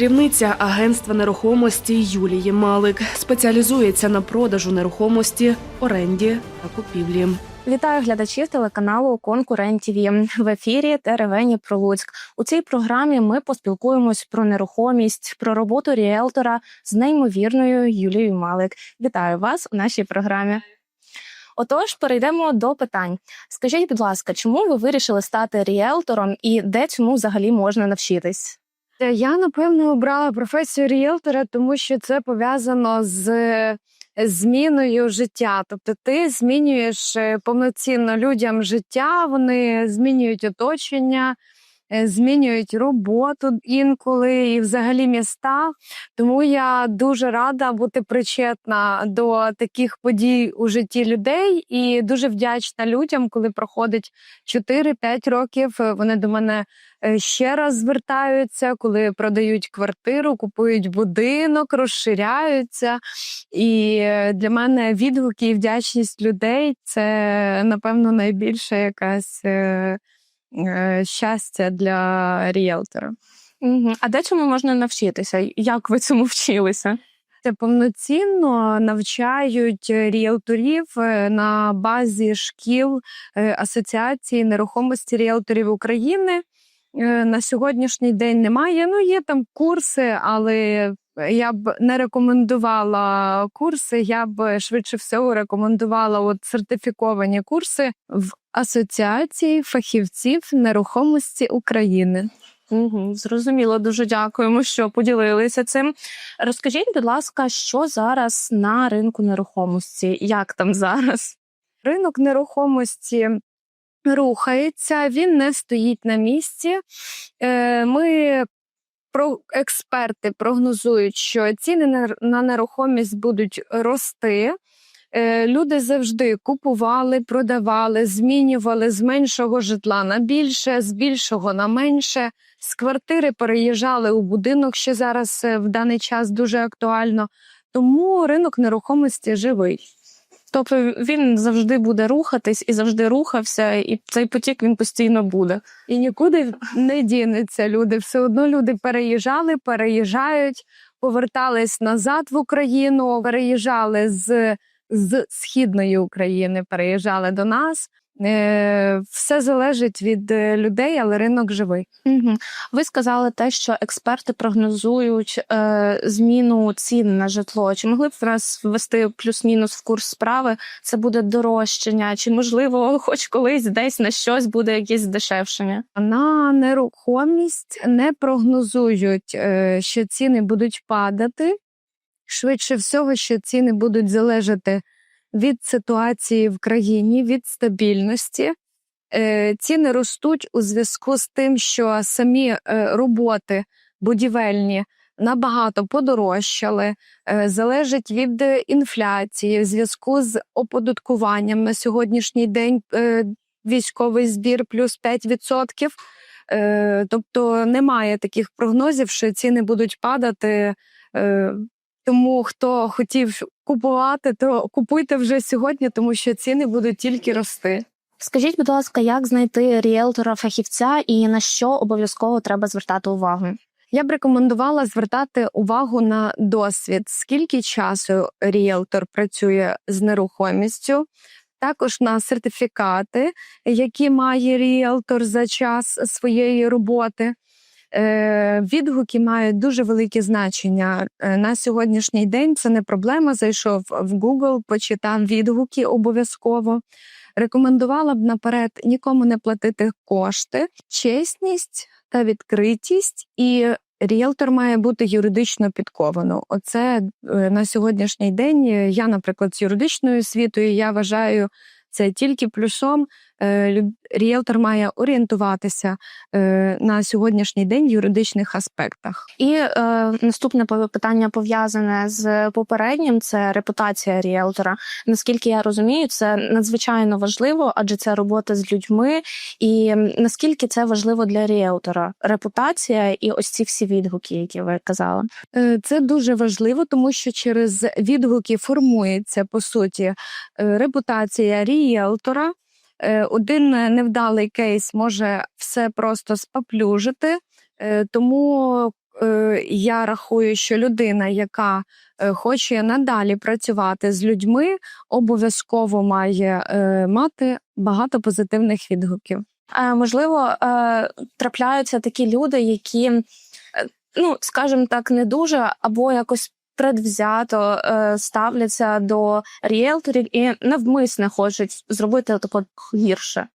Керівниця агентства нерухомості Юлії Малик спеціалізується на продажу нерухомості, оренді та купівлі. Вітаю глядачів телеканалу Конкурент ТВ. в ефірі Теревені про Луцьк. У цій програмі ми поспілкуємось про нерухомість, про роботу ріелтора з неймовірною Юлією Малик. Вітаю вас у нашій програмі. Отож, перейдемо до питань. Скажіть, будь ласка, чому ви вирішили стати ріелтором і де цьому взагалі можна навчитись? Е, Я напевно обрала професію ріелтора, тому що це пов'язано з е, зміною життя. Тобто, ти змінюєш е, повноцінно людям життя, вони змінюють оточення, змінюють роботу інколи і взагалі міста. Тому я дуже рада бути причетна до таких подій у житті людей і дуже вдячна людям, коли проходить 4-5 років. е, Вони до мене е, ще раз звертаються, коли продають квартиру, купують будинок, розширяються. І е, для мене відгуки і вдячність людей це напевно найбільша якась е, е, щастя для ріелтора. Угу. А де цьому можна навчитися? Як ви цьому вчилися? Це повноцінно навчають ріелторів е, на базі шкіл е, Асоціації нерухомості ріелторів України. Е, На сьогоднішній день немає. Ну, є там курси, але я б не рекомендувала курси. Я б швидше всього рекомендувала от сертифіковані курси в Асоціації фахівців нерухомості України. Угу, зрозуміло, дуже дякуємо, що поділилися цим. Розкажіть, будь ласка, що зараз на ринку нерухомості? Як там зараз? Ринок нерухомості рухається, він не стоїть на місці. Е, Ми про експерти прогнозують, що ціни на- нерухомість будуть рости. Е, Люди завжди купували, продавали, змінювали з меншого житла на більше, з більшого на менше. З квартири переїжджали у будинок, що зараз е, в даний час дуже актуально. Тому ринок нерухомості живий. Тобто він завжди буде рухатись і завжди рухався, і цей потік він постійно буде. І нікуди не дінеться люди. Все одно люди переїжджали, переїжджають, повертались назад в Україну, переїжджали з, з східної України, переїжджали до нас. Е, все залежить від е, людей, але ринок живий. Угу. Ви сказали те, що експерти прогнозують е, зміну цін на житло. Чи могли б нас ввести плюс-мінус в курс справи? Це буде дорожчання, чи можливо, хоч колись десь на щось буде якесь здешевшення? На нерухомість не прогнозують, е, що ціни будуть падати. Швидше всього, що ціни будуть залежати від ситуації в країні, від стабільності. Е, Ціни ростуть у зв'язку з тим, що самі е, роботи будівельні набагато подорожчали, е, залежить від інфляції в зв'язку з оподаткуванням на сьогоднішній день військовий збір плюс 5%. Е, Тобто немає таких прогнозів, що ціни будуть падати. Тому хто хотів купувати, то купуйте вже сьогодні, тому що ціни будуть тільки рости. Скажіть, будь ласка, як знайти ріелтора фахівця і на що обов'язково треба звертати увагу? Я б рекомендувала звертати увагу на досвід, скільки часу ріелтор працює з нерухомістю, також на сертифікати, які має ріелтор за час своєї роботи. Е, Відгуки мають дуже велике значення Е, на сьогоднішній день. Це не проблема. Зайшов в Google, почитав відгуки обов'язково. Рекомендувала б наперед нікому не платити кошти, чесність та відкритість, і ріелтор має бути юридично підковано. Оце е, на сьогоднішній день. Я, наприклад, з юридичною освітою, я вважаю це тільки плюсом. Е, Ріелтор має орієнтуватися е, на сьогоднішній день в юридичних аспектах. І е, наступне питання пов'язане з попереднім це репутація ріелтора. Наскільки я розумію, це надзвичайно важливо, адже це робота з людьми. І наскільки це важливо для ріелтора? Репутація і ось ці всі відгуки, які ви казали. Е, Це дуже важливо, тому що через відгуки формується по суті репутація ріелтора. Е, Один невдалий кейс може все просто споплюжити, Е, тому е, я рахую, що людина, яка хоче надалі працювати з людьми, обов'язково має мати багато позитивних відгуків. Можливо, трапляються такі люди, які, ну скажімо так, не дуже або якось предвзято е, ставляться до ріелторів і навмисне хочуть зробити тако гірше.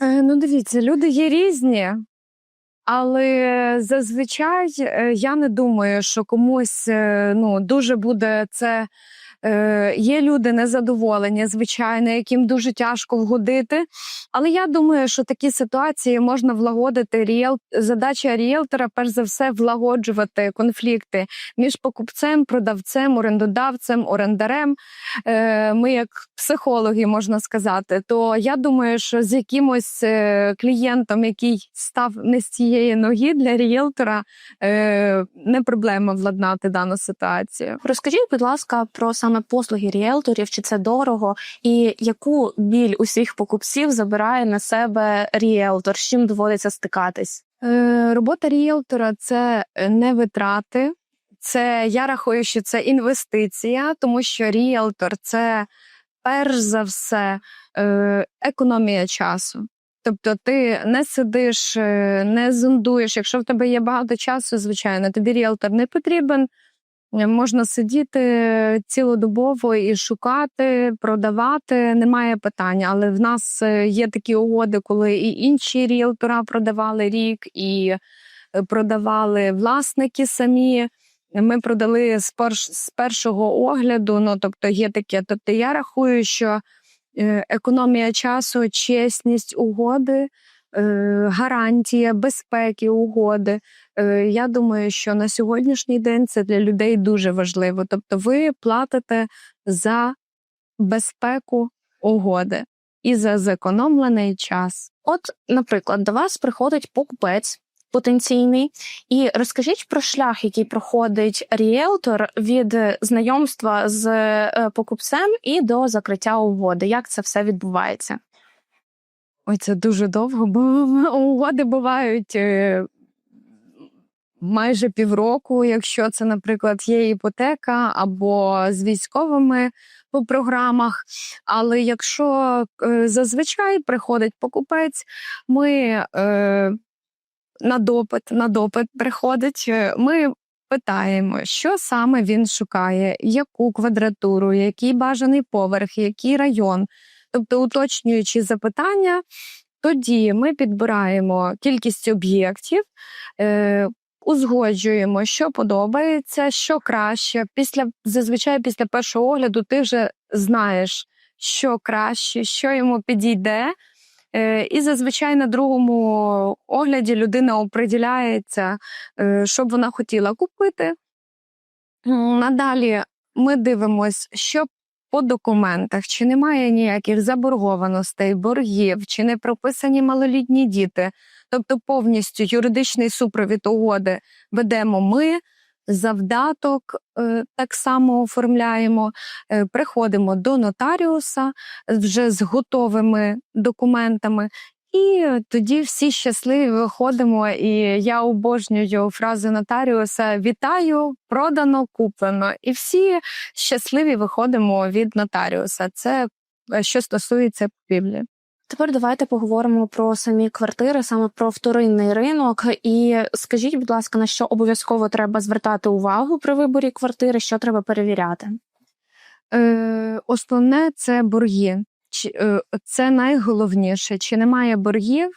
Е, Ну, дивіться, люди є різні, але зазвичай е, я не думаю, що комусь ну, дуже буде це. Е, Є люди незадоволені, звичайно, яким дуже тяжко вгодити. Але я думаю, що такі ситуації можна влагодити. Ріел... Задача ріелтора, перш за все, влагоджувати конфлікти між покупцем, продавцем, орендодавцем, орендарем. Е, Ми, як психологи, можна сказати, то я думаю, що з якимось е, клієнтом, який став не з цієї ноги для ріелтора, е, не проблема владнати дану ситуацію. Розкажіть, будь ласка, про саме послуги ріелторів, чи це дорого, і яку біль усіх покупців забирає на себе ріелтор, з чим доводиться стикатись? Е, Робота ріелтора це не витрати. Це я рахую, що це інвестиція, тому що ріелтор це перш за все е, економія часу. Тобто ти не сидиш, е, не зондуєш. Якщо в тебе є багато часу, звичайно, тобі ріелтор не потрібен. Можна сидіти цілодобово і шукати, продавати, немає питання. Але в нас е, є такі угоди, коли і інші ріелтора продавали рік, і е, продавали власники самі. Ми продали з, перш, з першого огляду. Ну тобто є таке. Тобто я рахую, що е, економія часу, чесність угоди, гарантія безпеки угоди. Е, Я думаю, що на сьогоднішній день це для людей дуже важливо. Тобто, ви платите за безпеку угоди і за зекономлений час. От, наприклад, до вас приходить покупець потенційний, і розкажіть про шлях, який проходить ріелтор від знайомства з е, покупцем і до закриття угоди. Як це все відбувається? Ой, це дуже довго, бо угоди бувають е, майже півроку, якщо це, наприклад, є іпотека або з військовими по програмах. Але якщо е, зазвичай приходить покупець, ми е, на допит, на допит приходить, е, ми питаємо, що саме він шукає, яку квадратуру, який бажаний поверх, який район. Тобто, уточнюючи запитання, тоді ми підбираємо кількість об'єктів, е, узгоджуємо, що подобається, що краще. Після зазвичай після першого огляду ти вже знаєш, що краще, що йому підійде. Е, І зазвичай на другому огляді людина оприділяється, е, що б вона хотіла купити. Надалі ми дивимося, що по документах, чи немає ніяких заборгованостей, боргів, чи не прописані малолітні діти. Тобто повністю юридичний супровід угоди ведемо ми, завдаток е, так само оформляємо, е, приходимо до нотаріуса вже з готовими документами. І тоді всі щасливі виходимо. І я обожнюю фразу нотаріуса Вітаю, продано, куплено. І всі щасливі виходимо від нотаріуса. Це е, що стосується купівлі. Тепер давайте поговоримо про самі квартири, саме про вторинний ринок. І скажіть, будь ласка, на що обов'язково треба звертати увагу при виборі квартири, що треба перевіряти? Е, основне це борги. Е, це найголовніше. Чи немає боргів?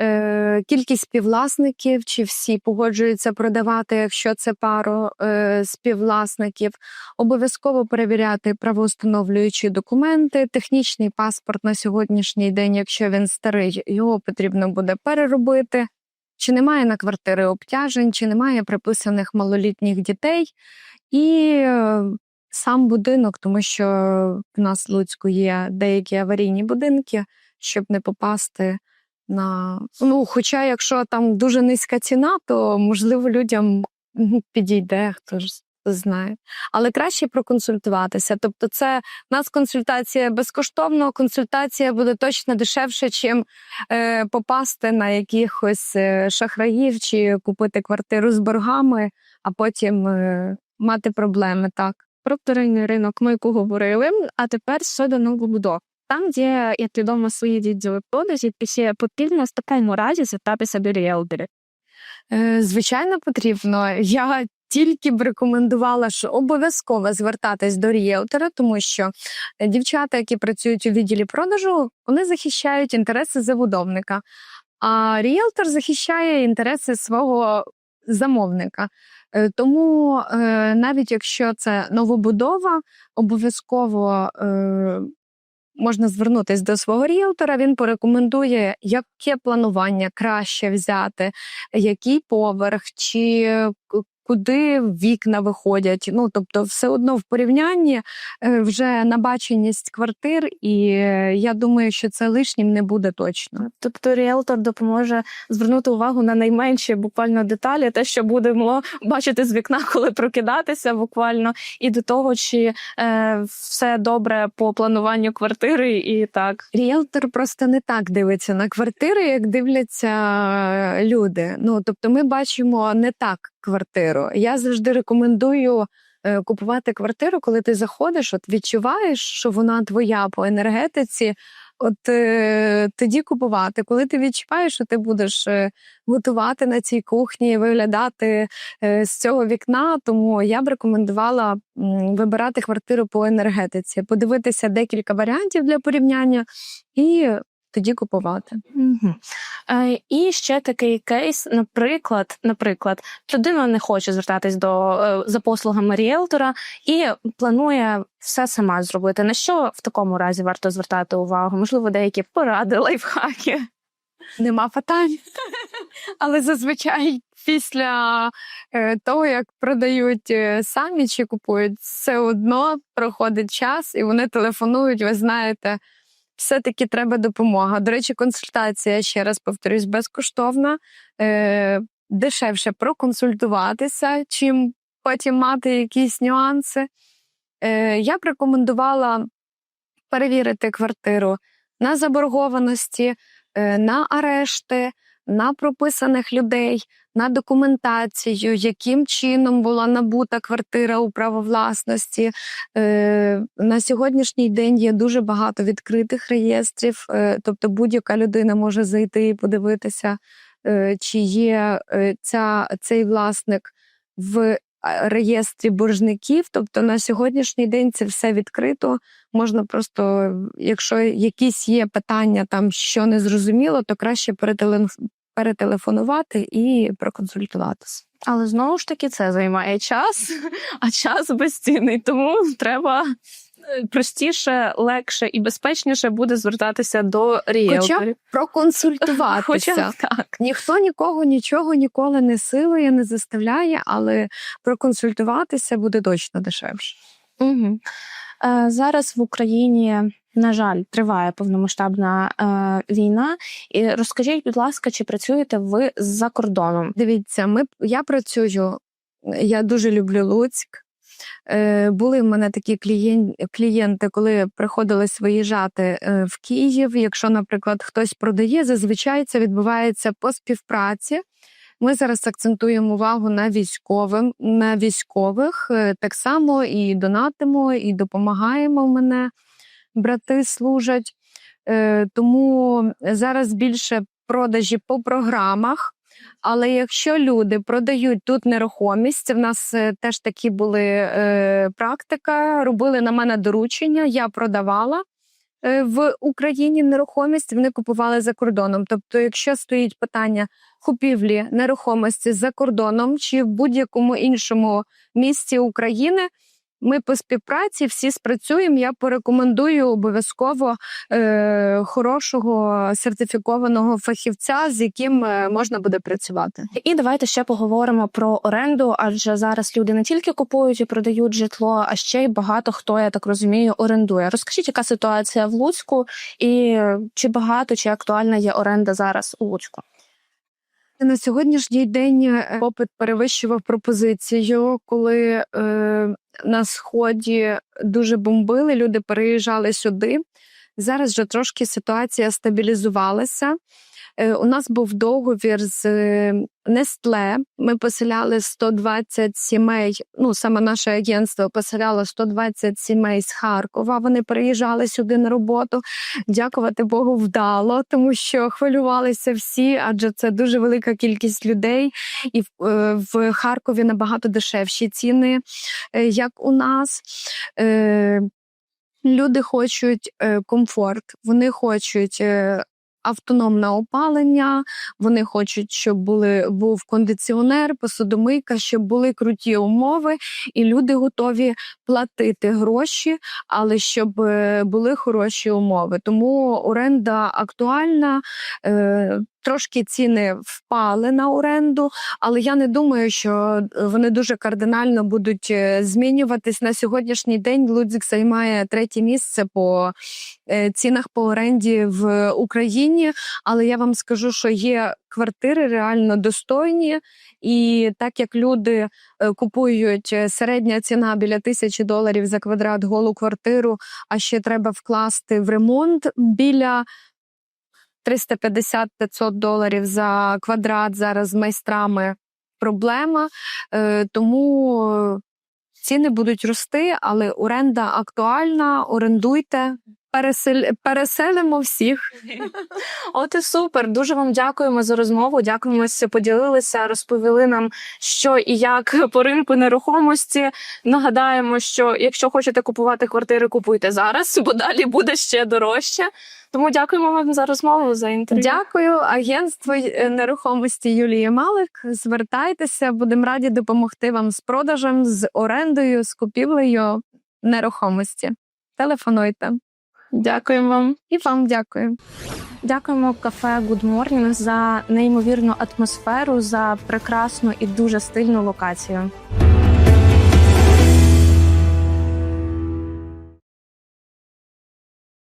Е, кількість співвласників, чи всі погоджуються продавати, якщо це пару е, співвласників. Обов'язково перевіряти правоустановлюючі документи, технічний паспорт на сьогоднішній день, якщо він старий, його потрібно буде переробити. Чи немає на квартири обтяжень, чи немає приписаних малолітніх дітей, і сам будинок, тому що в нас в Луцьку є деякі аварійні будинки, щоб не попасти на. Ну, хоча, якщо там дуже низька ціна, то можливо людям підійде хто ж знає. Але краще проконсультуватися. Тобто, це в нас консультація безкоштовно, консультація буде точно дешевше, чим е, попасти на якихось е, шахраїв чи купити квартиру з боргами, а потім е, мати проблеми. Так. Про вторинний ринок ми говорили, а тепер щодо новобудов. Там, де, як відомо, свої відділи продажі, ще потрібно в такому разі звертати собі ріелтори. Е, Звичайно, потрібно. Я тільки б рекомендувала, що обов'язково звертатись до ріелтора, тому що дівчата, які працюють у відділі продажу, вони захищають інтереси забудовника, а ріелтор захищає інтереси свого замовника. Е, Тому е, навіть якщо це новобудова, обов'язково е, можна звернутися до свого ріелтора. Він порекомендує, яке планування краще взяти, який поверх, чи куди вікна виходять. Ну тобто, все одно в порівнянні е, вже набаченість квартир, і е, я думаю, що це лишнім не буде точно. Тобто ріелтор допоможе звернути увагу на найменші буквально деталі, те, що будемо бачити з вікна, коли прокидатися, буквально, і до того, чи е, все добре по плануванню квартири, і так. Ріелтор просто не так дивиться на квартири, як дивляться е, люди. Ну тобто, ми бачимо не так квартиру. Я завжди рекомендую. е, Купувати квартиру, коли ти заходиш, от відчуваєш, що вона твоя по енергетиці. От е, тоді купувати, коли ти відчуваєш, що ти будеш е, готувати на цій кухні, виглядати з цього вікна. Тому я б рекомендувала вибирати квартиру по енергетиці, подивитися декілька варіантів для порівняння і тоді купувати. Угу. Е, і ще такий кейс, наприклад, наприклад, людина не хоче звертатись до е, за послугами ріелтора і планує все сама зробити. На що в такому разі варто звертати увагу? Можливо, деякі поради, лайфхаки. Нема питань. Але зазвичай після е, того, як продають е, самі чи купують, все одно проходить час, і вони телефонують. Ви знаєте, все-таки треба допомога. До речі, консультація, ще раз повторюсь, безкоштовна. Е, дешевше проконсультуватися, чим потім мати якісь нюанси. Е, я б рекомендувала перевірити квартиру на заборгованості, е, на арешти, на прописаних людей, на документацію, яким чином була набута квартира у право власності. Е, На сьогоднішній день є дуже багато відкритих реєстрів, е, тобто будь-яка людина може зайти і подивитися, е, чи є ця, цей власник в реєстрі боржників. Тобто на сьогоднішній день це все відкрито. Можна просто, якщо якісь є питання, там що не зрозуміло, то краще перетелеф- перетелефонувати і проконсультуватися. Але знову ж таки це займає час, а час безцінний, тому треба простіше, легше і безпечніше буде звертатися до ріелторів. Проконсультуватися. Хоча так. Ніхто нікого нічого ніколи не силує, не заставляє, але проконсультуватися буде точно дешевше. Угу. Е, зараз в Україні, на жаль, триває повномасштабна е, війна. І розкажіть, будь ласка, чи працюєте ви за кордоном? Дивіться, ми я працюю. Я дуже люблю Луцьк. Е, були в мене такі клієнти, коли приходилось виїжджати е, в Київ. Якщо, наприклад, хтось продає, зазвичай це відбувається по співпраці. Ми зараз акцентуємо увагу на військовим, на військових. Е, Так само і донатимо, і допомагаємо. Мене брати служать. Тому зараз більше продажі по програмах. Але якщо люди продають тут нерухомість, в нас е, теж такі були е, практика, робили на мене доручення, я продавала е, в Україні нерухомість, вони купували за кордоном. Тобто, якщо стоїть питання купівлі нерухомості за кордоном чи в будь-якому іншому місці України, ми по співпраці всі спрацюємо. Я порекомендую обов'язково е, хорошого сертифікованого фахівця, з яким е, можна буде працювати. І давайте ще поговоримо про оренду, адже зараз люди не тільки купують і продають житло, а ще й багато хто, я так розумію, орендує. Розкажіть, яка ситуація в Луцьку, і чи багато чи актуальна є оренда зараз у Луцьку? На сьогоднішній день е, попит перевищував пропозицію, коли е, на сході дуже бомбили, люди переїжджали сюди. Зараз вже трошки ситуація стабілізувалася. Е, у нас був договір з Нестле. Ми поселяли 120 сімей. Ну, саме наше агентство поселяло 120 сімей з Харкова. Вони переїжджали сюди на роботу. Дякувати Богу, вдало, тому що хвилювалися всі, адже це дуже велика кількість людей, і в, е, Харкові набагато дешевші ціни, е, як у нас. Люди хочуть комфорт, вони хочуть. Автономне опалення, вони хочуть, щоб були був кондиціонер, посудомийка, щоб були круті умови, і люди готові платити гроші, але щоб е, були хороші умови. Тому оренда актуальна. Е, Трошки ціни впали на оренду, але я не думаю, що вони дуже кардинально будуть е, змінюватись. На сьогоднішній день Лудзик займає третє місце по е, цінах по оренді в Україні. Але я вам скажу, що є квартири реально достойні, і так як люди е, купують е, середня ціна біля тисячі доларів за квадрат голу квартиру, а ще треба вкласти в ремонт біля 350-500 доларів за квадрат зараз з майстрами проблема. Е, тому е, ціни будуть рости, але оренда актуальна. Орендуйте, пересель... переселимо всіх. От і супер. Дуже вам дякуємо за розмову. Дякуємо, що поділилися, розповіли нам, що і як по ринку нерухомості. Нагадаємо, що якщо хочете купувати квартири, купуйте зараз, бо далі буде ще дорожче. Тому дякуємо вам за розмову, за інтерв'ю. Дякую, агентство е, нерухомості Юлії Малик. Звертайтеся, будемо раді допомогти вам з продажем, з орендою, з купівлею нерухомості. Телефонуйте. Дякуємо вам. І вам дякую. Дякуємо кафе Good Morning за неймовірну атмосферу, за прекрасну і дуже стильну локацію.